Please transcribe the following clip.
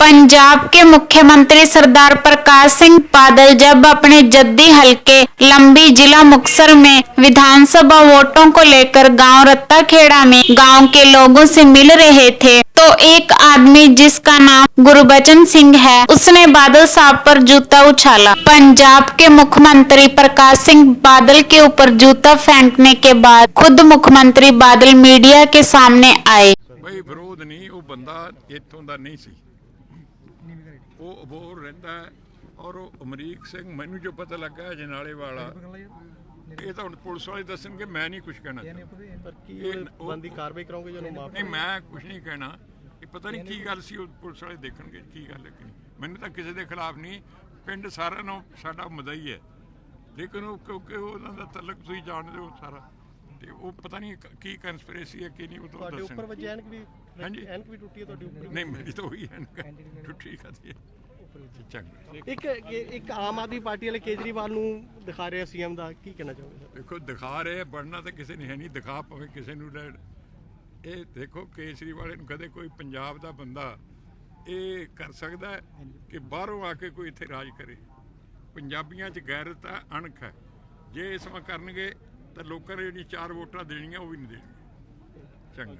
पंजाब के मुख्यमंत्री सरदार प्रकाश सिंह बादल जब अपने जद्दी हलके लंबी जिला मुक्सर में विधानसभा वोटों को लेकर गाँव रत्ताखेड़ा में गाँव के लोगों से मिल रहे थे तो एक आदमी जिसका नाम गुरुबचन सिंह है, उसने बादल साहब पर जूता उछाला। पंजाब के मुख्यमंत्री प्रकाश सिंह बादल के ऊपर जूता फेंकने के बाद खुद मुख्यमंत्री बादल मीडिया के सामने आए। विरोध नहीं, वो बंदा इतों का नहीं सी। ਉਹ ਅਬੋਰ ਰਹਿੰਦਾ ਹੈ ਔਰ ਉਹ ਅਮਰੀਕ ਸਿੰਘ ਮੈਨੂੰ ਜੋ ਪਤਾ ਲੱਗਾ ਜਨਾਲੇ ਵਾਲਾ ਇਹ ਤਾਂ ਹੁਣ ਪੁਲਿਸ ਵਾਲੇ ਦੱਸਣਗੇ ਮੈਂ ਨਹੀਂ ਕੁਝ ਕਹਿਣਾ ਚਾਹੁੰਦਾ। ਪਰ ਕੀ ਇਹ ਉਹ- ਬੰਦੀ ਕਾਰਵਾਈ ਕਰੋਗੇ ਜਦੋਂ ਮਾਫ ਨਹੀਂ ਮੈਂ ਕੁਝ ਨਹੀਂ ਕਹਿਣਾ। ਇਹ ਪਤਾ ਨਹੀਂ ਕੀ ਗੱਲ ਸੀ ਉਹ ਪੁਲਿਸ ਵਾਲੇ ਦੇਖਣਗੇ ਕੀ ਗੱਲ ਹੈ। ਮੈਨੂੰ ਤਾਂ ਕਿਸੇ ਦੇ ਖਿਲਾਫ ਨਹੀਂ ਪਿੰਡ ਸਾਰਿਆਂ ਨੂੰ ਸਾਡਾ ਮਦਈ ਹੈ। ਲੇਕਿਨ ਉਹ ਕਿਉਂਕਿ ਉਹਨਾਂ ਦਾ ਤਲਕ ਤੁਸੀਂ ਜਾਣਦੇ ਹੋ ਸਾਰਾ। ਤੇ ਉਹ ਪਤਾ ਨਹੀਂ ਕ- ਕੀ ਕਨਸਪੀਰੇਸੀ ਹੈ ਕੀ ਨਹੀਂ ਉਹ ਤਾਂ ਤੁਹਾਡੇ ਉੱਪਰ ਵਜੇ ਐਨਕ ਵੀ ਹਾਂਜੀ। ਐਨਕ ਵੀ ਟੁੱਟੀ ਹੈ ਤੁਹਾਡੀ ਉੱਪਰ? ਨਹੀਂ ਮੇਰੀ ਤਾਂ ਉਹੀ ਹੈ। ਟੁੱਟੀ ਖਾਦੀ ਹੈ? ਚੰਗਾ। ਇੱਕ ਇੱਕ ਆਮ ਆਦਮੀ ਪਾਰਟੀ ਵਾਲੇ ਕੇਜਰੀਵਾਲ ਨੂੰ ਦਿਖਾ ਰਹੇ ਸੀਐਮ ਦਾ ਕੀ ਕਹਿਣਾ ਚਾਹੋਗੇ? ਸਰ ਦੇਖੋ ਦਿਖਾ ਰਹੇ ਆ, ਬਣਨਾ ਤਾਂ ਕਿਸੇ ਨੇ ਹੈ ਨਹੀਂ ਦਿਖਾ ਪਵੇ ਕਿਸੇ ਨੂੰ ਲੈਣ ਇਹ ਦੇਖੋ ਕੇਸਰੀ ਵਾਲੇ ਨੂੰ ਕਦੇ ਕੋਈ ਪੰਜਾਬ ਦਾ ਬੰਦਾ ਇਹ ਕਰ ਸਕਦਾ ਹੈ ਕਿ ਬਾਹਰੋਂ ਆ ਕੇ ਕੋਈ ਇੱਥੇ ਰਾਜ ਕਰੇ। ਪੰਜਾਬੀਆਂ 'ਚ ਗੈਰਤ ਹੈ ਅਣਖ ਹੈ। ਜੇ ਇਸ ਵਾਰ ਕਰਨਗੇ ਤਾਂ ਲੋਕਾਂ ਨੇ ਜਿਹੜੀ ਚਾਰ ਵੋਟਾਂ ਦੇਣੀਆਂ ਉਹ ਵੀ ਨਹੀਂ ਦੇਣਗੇ ਚੰਗਾ